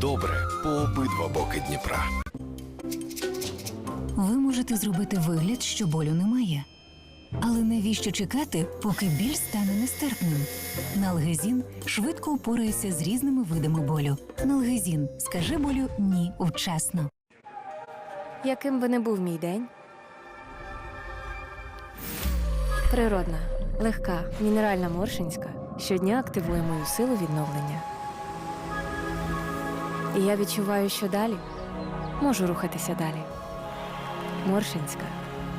добре по обидва боки Дніпра. Ви можете зробити вигляд, що болю немає. Але навіщо чекати, поки біль стане нестерпним? Налгезін швидко упорається з різними видами болю. Налгезін скаже болю ні вчасно. Яким би не був мій день? Природна, легка, мінеральна моршинська щодня активує мою силу відновлення. І я відчуваю, що далі можу рухатися далі. Моршинська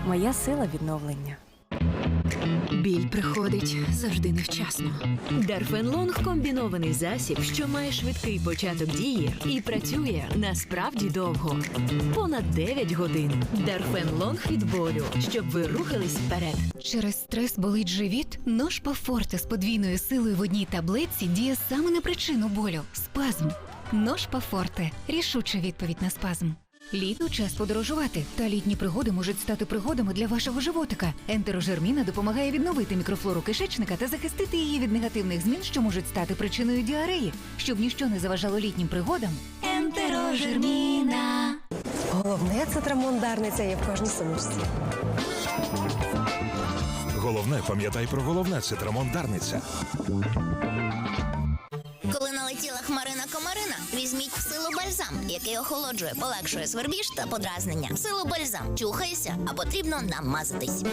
моя сила відновлення. Біль приходить завжди невчасно. Дарфенлонг комбінований засіб, що має швидкий початок дії і працює насправді довго. Понад 9 годин. Дарфенлонг від болю, щоб ви рухались вперед. Через стрес болить живіт? Ножпа Форте з подвійною силою в одній таблетці діє саме на причину болю спазм. Ножпа Форте рішуча відповідь на спазм. Літо час подорожувати, та літні пригоди можуть стати пригодами для вашого животика. Ентерожерміна допомагає відновити мікрофлору кишечника та захистити її від негативних змін, що можуть стати причиною діареї, щоб ніщо не заважало літнім пригодам. Ентерожерміна. Головне це трамондарниця є в кожній сумочці. Головне, пам'ятай про головне цитрамон Дарниця. Бальзам, який охолоджує, полегшує свербіж та подразнення. Силу бальзам чухайся, а потрібно намазатись.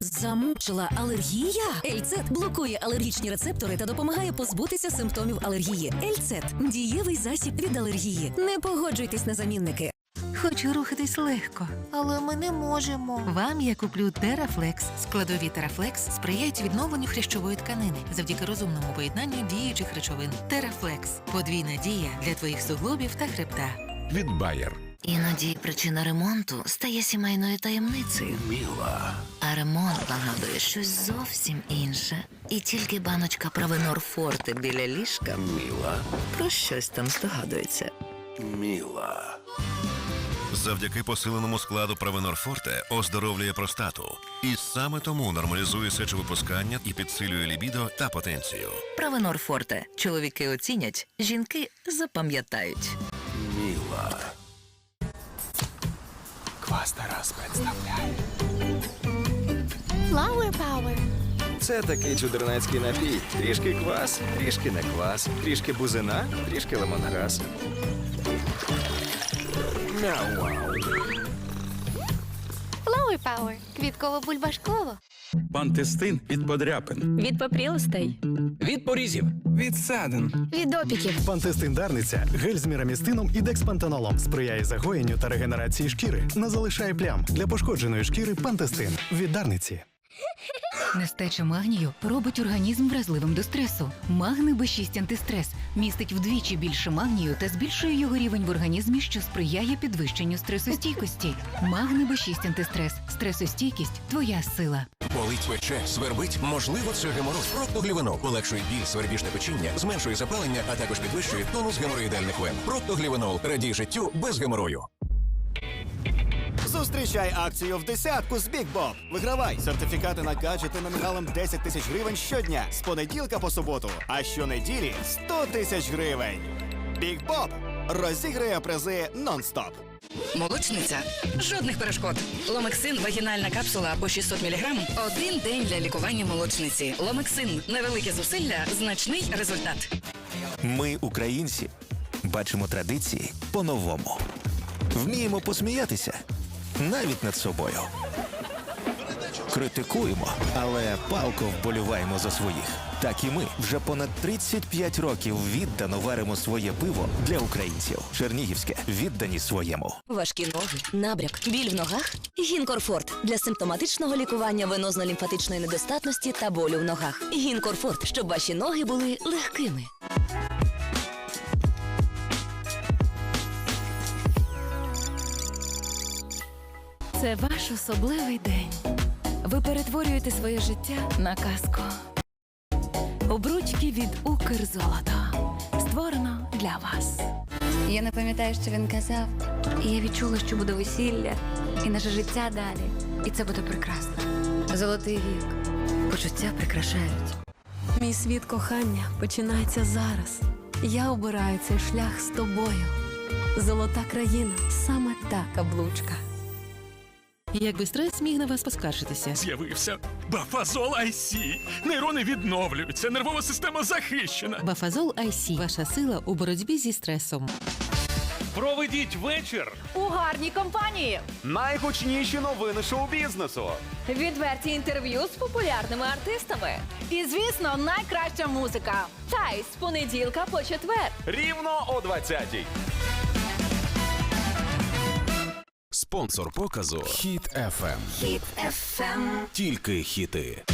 Замучила алергія? Ельцет блокує алергічні рецептори та допомагає позбутися симптомів алергії. Ельцет дієвий засіб від алергії. Не погоджуйтесь на замінники. Хочу рухатись легко, але ми не можемо. Вам я куплю Терафлекс. Складові Терафлекс сприяють відновленню хрящової тканини завдяки розумному поєднанню діючих речовин. Терафлекс подвійна дія для твоїх суглобів та хребта. Від Bayer. Іноді причина ремонту стає сімейною таємницею. Міла. А ремонт нагадує щось зовсім інше. І тільки баночка Правенор Форте біля ліжка Міла. про щось там здогадується. Міла. Завдяки посиленому складу Правенор Форте оздоровлює простату. І саме тому нормалізує сечовипускання і підсилює лібідо та потенцію. Правенор Форте. Чоловіки оцінять, жінки запам'ятають. Міла. Квас Тарас представляє. Flower Power. Це такий чудернацький напій. Трішки квас, трішки не квас, трішки бузина, трішки лимонграс. Мяу. Flower Power. Квітково-бульбашково. Пантестин від подряпин. Від попрілостей. Від порізів. Від садин. Від опіків. Пантестин Дарниця гель з мірамістином і декспантенолом сприяє загоєнню та регенерації шкіри, не залишає плям для пошкодженої шкіри. Пантестин від Дарниці. Нестача магнію робить організм вразливим до стресу. Магни Б6 антистрес містить вдвічі більше магнію та збільшує його рівень в організмі, що сприяє підвищенню стресостійкості. Магни Б6 антистрес. Стресостійкість твоя сила. Болить пече, свербить, можливо, це геморроз. Проктоглівенол полегшує біль, свербіжне печіння, зменшує запалення, а також підвищує тонус геморроїдальних вен. Проктоглівенол радій життю без геморою. Зустрічай акцію в десятку з Big Bob. Вигравай сертифікати на гаджети номіналом 10 тисяч гривень щодня з понеділка по суботу, а щонеділі 100 тисяч гривень. Big Bob розіграє призи нон-стоп. Молочниця. Жодних перешкод. Ломексин вагінальна капсула по 600 мг – один день для лікування молочниці. Ломексин невелике зусилля, значний результат. Ми, українці, бачимо традиції по-новому. Вміємо посміятися навіть над собою. Критикуємо, але палко вболіваємо за своїх. Так і ми вже понад 35 років віддано варимо своє пиво для українців. Чернігівське віддані своєму. Важкі ноги, набряк, біль в ногах. Гінкорфорт для симптоматичного лікування венозно-лімфатичної недостатності та болю в ногах. Гінкорфорт, щоб ваші ноги були легкими. Це ваш особливий день. Ви перетворюєте своє життя на казку. Обручки від Укрзолото. Створено для вас. Я не пам'ятаю, що він казав, і я відчула, що буде весілля, і наше життя далі. І це буде прекрасно. Золотий вік. Почуття прикрашають. Мій світ кохання починається зараз. Я обираю цей шлях з тобою. Золота країна саме та каблучка. Якби стрес міг на вас поскаржитися. З'явився Бафазол IC. Нейрони відновлюються, нервова система захищена. Бафазол IC – ваша сила у боротьбі зі стресом. Проведіть вечір. У гарній компанії. Найгучніші новини шоу-бізнесу. Відверті інтерв'ю з популярними артистами. І, звісно, найкраща музика. Та й з понеділка по четвер. Рівно о 20-й. Спонсор показу Хіт FM. Хіт FM. Тільки хіти.